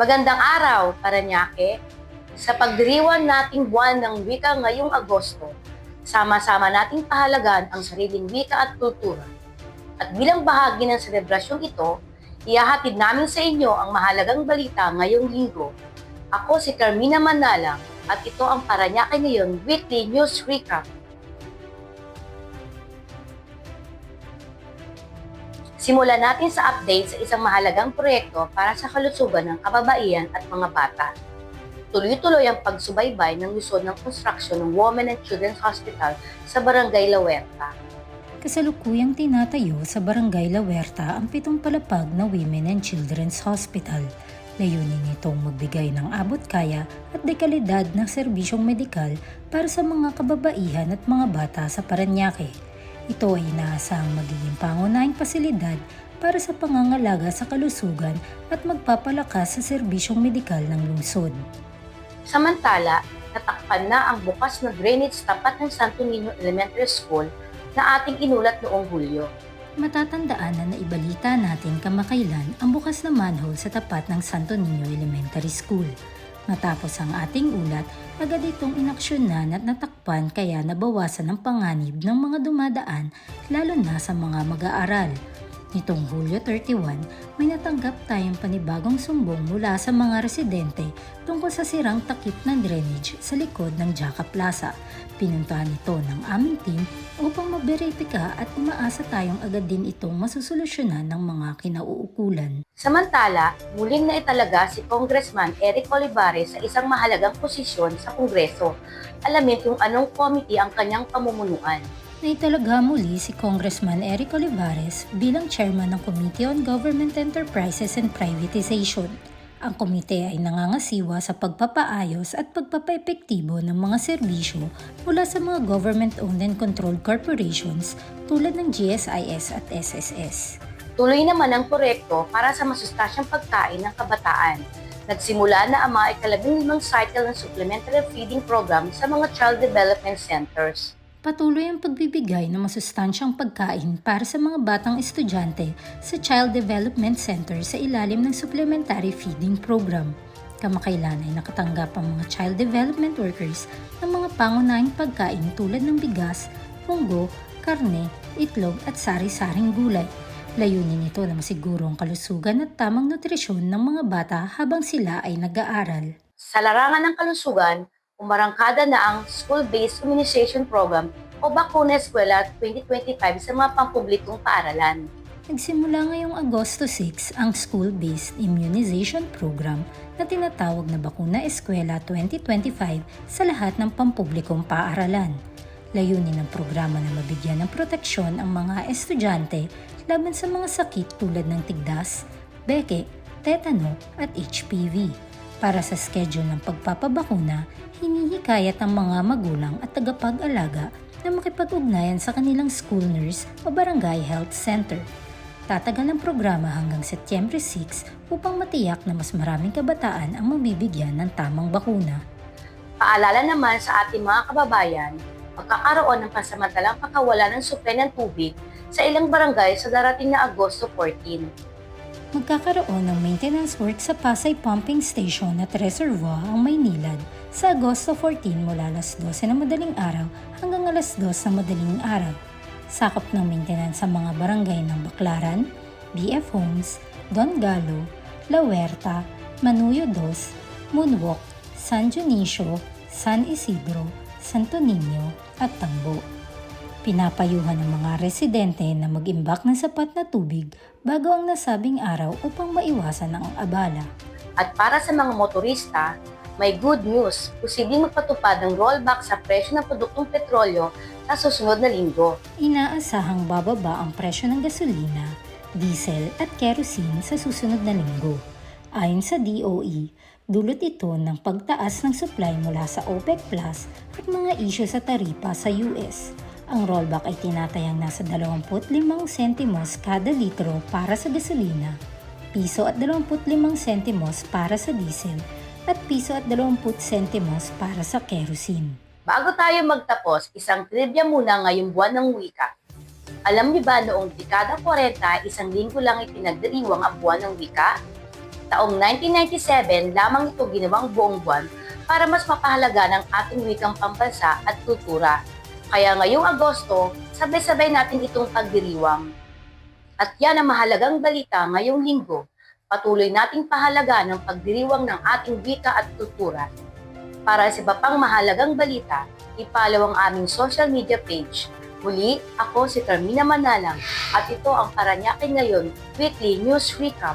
Magandang araw, Paranaque. Sa pagdiriwan nating buwan ng wika ngayong Agosto, sama-sama nating pahalagan ang sariling wika at kultura. At bilang bahagi ng selebrasyong ito, ihahatid namin sa inyo ang mahalagang balita ngayong linggo. Ako si Carmina Manalang at ito ang Paranaque Ngayon Weekly News Recap. Simulan natin sa update sa isang mahalagang proyekto para sa kalusugan ng kababaihan at mga bata. Tuloy-tuloy ang pagsubaybay ng lusod ng construction ng Women and Children's Hospital sa Barangay La Huerta. Kasalukuyang tinatayo sa Barangay La Huerta ang pitong palapag na Women and Children's Hospital. Layunin nitong magbigay ng abot kaya at dekalidad ng serbisyong medikal para sa mga kababaihan at mga bata sa Paranaque. Ito ay inaasahang magiging pangunahing pasilidad para sa pangangalaga sa kalusugan at magpapalakas sa serbisyong medikal ng lungsod. Samantala, natakpan na ang bukas na drainage tapat ng Santo Niño Elementary School na ating inulat noong Hulyo. Matatandaan na naibalita natin kamakailan ang bukas na manhole sa tapat ng Santo Niño Elementary School. Matapos ang ating ulat, agad itong inaksyonan at natakpan kaya nabawasan ang panganib ng mga dumadaan lalo na sa mga mag-aaral. Nitong Hulyo 31, may natanggap tayong panibagong sumbong mula sa mga residente tungkol sa sirang takip ng drainage sa likod ng Jaca Plaza. Pinuntahan ito ng aming team upang maberipika at umaasa tayong agad din itong masusolusyonan ng mga kinauukulan. Samantala, muling naitalaga si Congressman Eric Olivares sa isang mahalagang posisyon sa Kongreso. Alamin kung anong committee ang kanyang pamumunuan. Naitalaga muli si Congressman Eric Olivares bilang chairman ng Committee on Government Enterprises and Privatization. Ang komite ay nangangasiwa sa pagpapaayos at pagpapaepektibo ng mga serbisyo mula sa mga government-owned and controlled corporations tulad ng GSIS at SSS. Tuloy naman ang proyekto para sa masustansyang pagkain ng kabataan. Nagsimula na ang mga ikalabing limang cycle ng supplementary feeding program sa mga child development centers. Patuloy ang pagbibigay ng masustansyang pagkain para sa mga batang estudyante sa Child Development Center sa ilalim ng Supplementary Feeding Program. Kamakailan ay nakatanggap ang mga child development workers ng mga pangunahing pagkain tulad ng bigas, punggo, karne, itlog at sari-saring gulay. Layunin nito na masiguro ang kalusugan at tamang nutrisyon ng mga bata habang sila ay nag-aaral. Sa larangan ng kalusugan, umarangkada na ang School-Based Immunization Program o Bakuna Eskwela 2025 sa mga pampublikong paaralan. Nagsimula ngayong Agosto 6 ang School-Based Immunization Program na tinatawag na Bakuna Eskwela 2025 sa lahat ng pampublikong paaralan. Layunin ng programa na mabigyan ng proteksyon ang mga estudyante laban sa mga sakit tulad ng tigdas, beke, tetano at HPV. Para sa schedule ng pagpapabakuna, hinihikayat ang mga magulang at tagapag-alaga na makipag-ugnayan sa kanilang school nurse o barangay health center. Tatagal ang programa hanggang Setyembre 6 upang matiyak na mas maraming kabataan ang mabibigyan ng tamang bakuna. Paalala naman sa ating mga kababayan, magkakaroon ng pansamantalang pakawalan ng supply ng tubig sa ilang barangay sa darating na Agosto 14. Magkakaroon ng maintenance work sa Pasay Pumping Station at Reservoir ang Maynilad sa Agosto 14 mula alas 12 ng madaling araw hanggang alas 2 ng madaling araw. Sakop ng maintenance sa mga barangay ng Baclaran, BF Homes, Don Galo, La Huerta, Manuyo 2, Moonwalk, San Dionisio, San Isidro, Santo Niño at Tangbo. Pinapayuhan ng mga residente na mag-imbak ng sapat na tubig bago ang nasabing araw upang maiwasan ang abala. At para sa mga motorista, may good news, posibleng magpatupad ng rollback sa presyo ng produktong petrolyo sa susunod na linggo. Inaasahang bababa ang presyo ng gasolina, diesel at kerosene sa susunod na linggo. Ayon sa DOE, dulot ito ng pagtaas ng supply mula sa OPEC Plus at mga isyu sa taripa sa US. Ang rollback ay tinatayang nasa 25 sentimos kada litro para sa gasolina, piso at 25 sentimos para sa diesel, at piso at 20 sentimos para sa kerosene. Bago tayo magtapos, isang trivia muna ngayong buwan ng wika. Alam niyo ba noong dekada 40, isang linggo lang ipinagdiriwang ang buwan ng wika? Taong 1997 lamang ito ginawang buong buwan para mas mapahalaga ng ating wikang pambansa at kultura. Kaya ngayong Agosto, sabay-sabay natin itong pagdiriwang. At yan ang mahalagang balita ngayong linggo. Patuloy nating pahalaga ng pagdiriwang ng ating wika at kultura. Para sa iba pang mahalagang balita, ipalaw ang aming social media page. Muli, ako si Carmina Manalang at ito ang Paranaque Ngayon Weekly News Recap